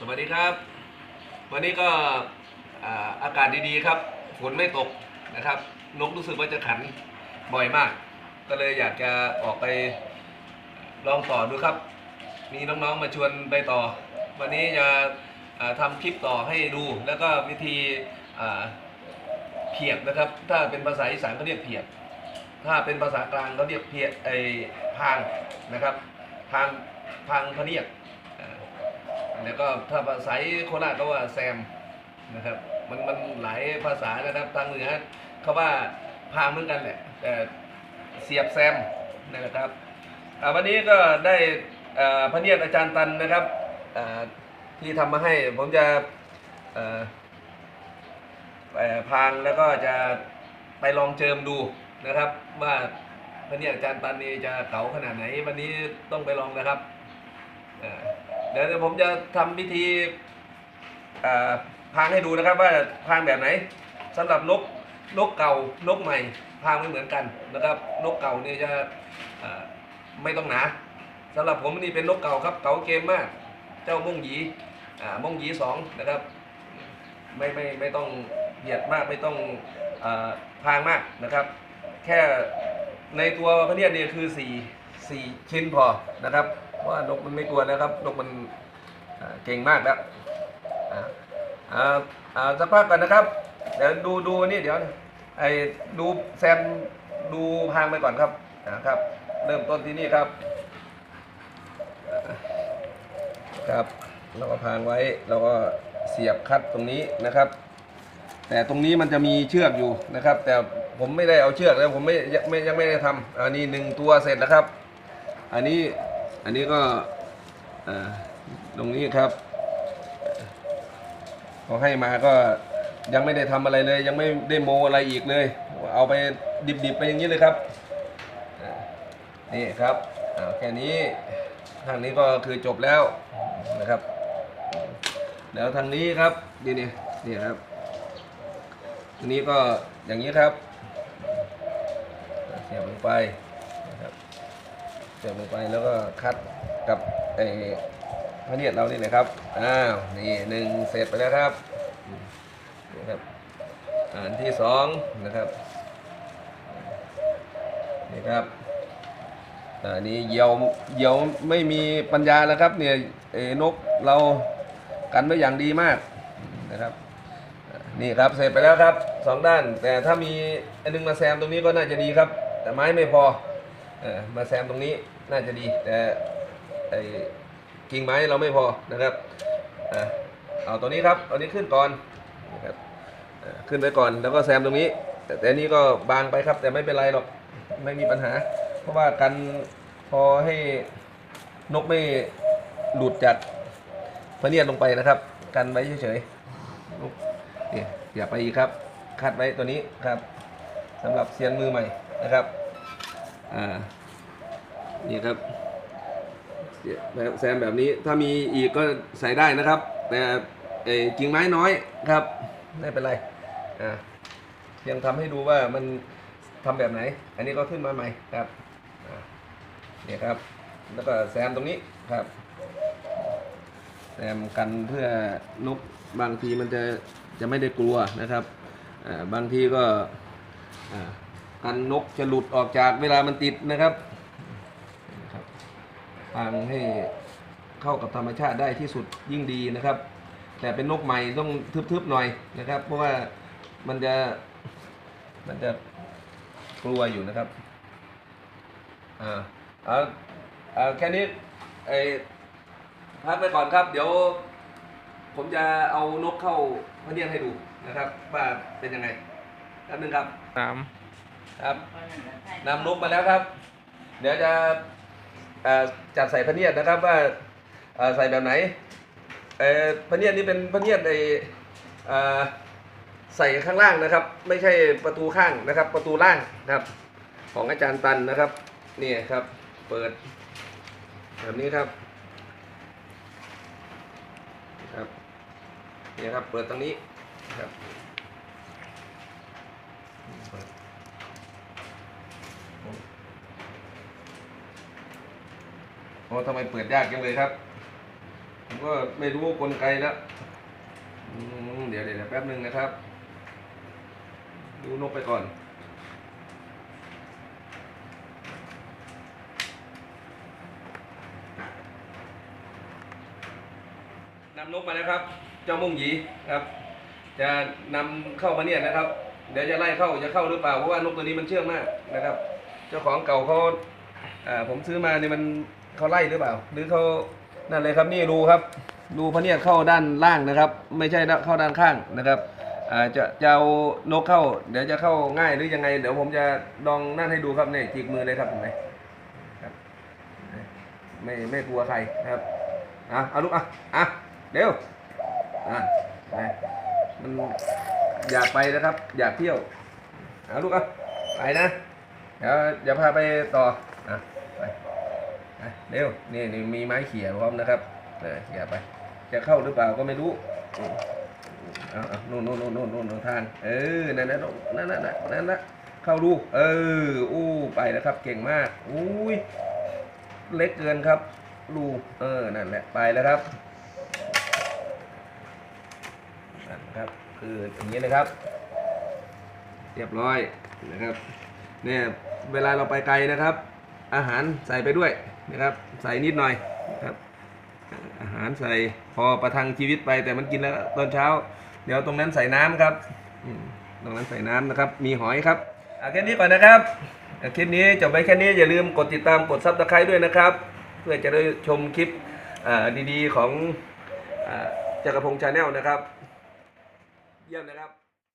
สวัสดีครับ วันนี้ก็อากาศดีๆครับ ฝนไม่ตกนะครับ นกรู้สึกว่าจะขันบ่อยมาก ก็เลยอยากจะออกไปลองต่อดูครับ มีน้องๆมาชวนไปต่อ วันนี้จะอ่าทำคลิปต่อให้ดู แล้วก็วิธีเพียบนะครับ ถ้าเป็นภาษาอีสานเขาเรียกเพียบ ถ้าเป็นภาษากลางเขาเรียกเพียไอพางนะครับ พางพางพะเนียดอ่า แล้วก็ถ้าภาษาโคราชก็ว่าแซมนะครับ มันมันหลายภาษานะครับทางเหนือเขาว่าพางเหมือนกันแหละแต่เสียบแซมนะครับวันนี้ก็ได้พระเนียดอาจารย์ตันนะครับที่ทำมาให้ผมจะพางแล้วก็จะไปลองเจิมดูนะครับ ว่าพระเนียดอาจารย์ตันนี่จะเก๋าขนาดไหน วันนี้ต้องไปลองนะครับ เดี๋ยวผมจะทำพิธีพางให้ดูนะครับว่าพางแบบไหนสำหรับนกนกเก่านกใหม่พางไม่เหมือนกันนะครับนกเก่าเนี่ยจะไม่ต้องหนาสำหรับผมนี่เป็นนกเก่าครับเก่าเกมมาก เจ้ามงหยีมงหยีสองนะครับไม่ไม่ไม่ต้องเหยียดมากไม่ต้องอพางมากนะครับ แค่ในตัวพระเนียดเนี่ยคือสี่สี่ชิ้นพอนะครับ ว่านกมันไม่กลัวแล้วครับนกมันเก่งมากแล้วอ่าอ่าอ่าสักพักกันนะครับ เดี๋ยวดูดูนี่เดี๋ยวไอ้ดูแซมดูพางไปก่อนครับนะครับ เริ่มต้นที่นี่ครับ ครับเราก็พางไว้เราก็เสียบคัดตรงนี้นะครับ แต่ตรงนี้มันจะมีเชือกอยู่นะครับ แต่ผมไม่ได้เอาเชือกแล้วผมไม่ยังไม่ยังไม่ได้ทำอันนี้หนึ่งตัวเสร็จแล้วครับ อันนี้ อันนี้ก็ตรงนี้ครับเขาให้มาก็ยังไม่ได้ทำอะไรเลย ยังไม่ได้โมอะไรอีกเลย เอาไปดิบๆไปอย่างนี้เลยครับนี่ครับแค่นี้ทางนี้ก็คือจบแล้วนะครับ แล้วทางนี้ครับนี่นี่นี่ครับทีนี้ก็อย่างนี้ครับเสียบลงไปนะครับ สียบลงไปแล้วก็คัดกับไอ้พระเนียดเรานี่นะครับ อ้าว นี่หนึ่งเสร็จไปแล้วครับนี่ครับ อันที่สองนะครับ นี่ครับอันนี้เหยียวเหยียวไม่มีปัญญาแล้วครับ เนี่ยไอ้นกเรากันไว้อย่างดีมากนะครับ นี่ครับเสร็จไปแล้วครับสองด้าน แต่ถ้ามีอันนึงมาแซมตรงนี้ก็น่าจะดีครับ แต่ไม้ไม่พอเออมาแซมตรงนี้ น่าจะดีแต่ไอ้กิ่งไม้เราไม่พอนะครับเอาตัวนี้ครับเอานี้ขึ้นก่อนนะครับขึ้นไปก่อนแล้วก็แซมตรงนี้ แต่แต่อันนี้ก็บางไปครับ แต่ไม่เป็นไรหรอกไม่มีปัญหา เพราะว่ากันพอให้นกไม่หลุดจากพเนียดลงไปนะครับ กันไว้เฉยๆนี่อย่าไปอีกครับคัดไว้ตัวนี้ครับสำหรับเซียนมือใหม่นะครับอ่า นี่ครับแซมแบบนี้ถ้ามีอีกก็ใส่ได้นะครับ แต่เอ่อกิ่งไม้น้อยครับไม่เป็นไรอ่ายังทำให้ดูว่ามันทำแบบไหน อันนี้ก็ขึ้นมาใหม่ครับนี่ครับ แล้วก็แซมตรงนี้ครับแซมกันเพื่อนกบางทีมันจะจะไม่ได้กลัวนะครับอ่าบางทีก็อ่ากันนกจะหลุดออกจากเวลามันติดนะครับ ทางให้เข้ากับธรรมชาติได้ที่สุดยิ่งดีนะครับ แต่เป็นนกใหม่ต้องทึบๆหน่อยนะครับ เพราะว่ามันจะมันจะกลัวอยู่นะครับอ่าเอาเอาแค่นี้ไอพักไปก่อนครับ เดี๋ยว ผมจะเอานกเข้าพระเนียดให้ดูนะครับ ว่าเป็นยังไงแป๊บนึงครับสามครับนำนกมาแล้วครับ เดี๋ยวจะเอ่อ จัดใส่พระเนียดนะครับว่าใส่แบบไหนพระเนียดนี่เป็นพระเนียดในใส่ข้างล่างนะครับ ไม่ใช่ประตูข้างนะครับ ประตูล่างครับ ของอาจารย์ตันนะครับนี่ครับ เปิด แบบนี้ครับครับนี่ครับเปิดตรงนี้ครับเปิดโอ้ทำไมเปิดยากจังเลยครับ ผมก็ไม่รู้กลไกแล้วเดี๋ยวเดี๋ยวแป๊บหนึ่งนะครับ ดูนกไปก่อน นำนกมานะครับ เจ้ามุ่งหยีครับ จะนำเข้ามาเนี่ยนะครับ เดี๋ยวจะไล่เข้าจะเข้าหรือเปล่า เพราะว่านกตัวนี้มันเชื่องมากนะครับ เจ้าของเก่าเขาผมซื้อมาเนี่ยมัน เขาไล่หรือเปล่า หรือเขานั่นเลยครับนี่รูครับรูพระเนียดเข้าด้านล่างนะครับ ไม่ใช่เข้าด้านข้างนะครับอาจะจะเอานกเข้า เดี๋ยวจะเข้าง่ายหรือยังไง เดี๋ยวผมจะลองนั่นให้ดูครับเนี่ยจีกมือเลยครับเห็นไหมครับไม่ไม่กลัวใครนะครับอะเอาลูกอะอะเร็วอะไปมันอยากไปนะครับ อยากเที่ยวเอาลูกอะไปนะเดี๋ยวเดี๋ยวพาไปต่ออะไป เร็วนี่นี่มีไม้เขี่ยพร้อมนะครับเออเขี่ยไป จะเข้าหรือเปล่าก็ไม่รู้เอาเอานู่นนู่นนู่นนู่นนู่นนู่นทางเออนั่นนั่นนั่นนั่นนั่นนั่นนะเข้าดูเอออู้ไปแล้วครับ เก่งมากอุ้ยเล็กเกินครับรูเออนั่นแหละไปแล้วครับนั่นครับ คืออย่างนี้นะครับ เรียบร้อยนะครับเนี่ยเวลาเราไปไกลนะครับ อาหารใส่ไปด้วย นะครับ ใส่นิดหน่อยนะครับอาหารใส่พอประทังชีวิตไปแต่มันกินแล้วตอนเช้า เดี๋ยวตรงนั้นใส่น้ำครับตรงนั้นใส่น้ำนะครับ มีหอยครับอะแค่นี้ก่อนนะครับคลิปนี้จบไปแค่นี้อย่าลืมกดติดตามกดซับสไครต์ด้วยนะครับ เพื่อจะได้ชมคลิปดีๆของอจักรพงษ์ชาแนลนะครับ เยี่ยมนะครับ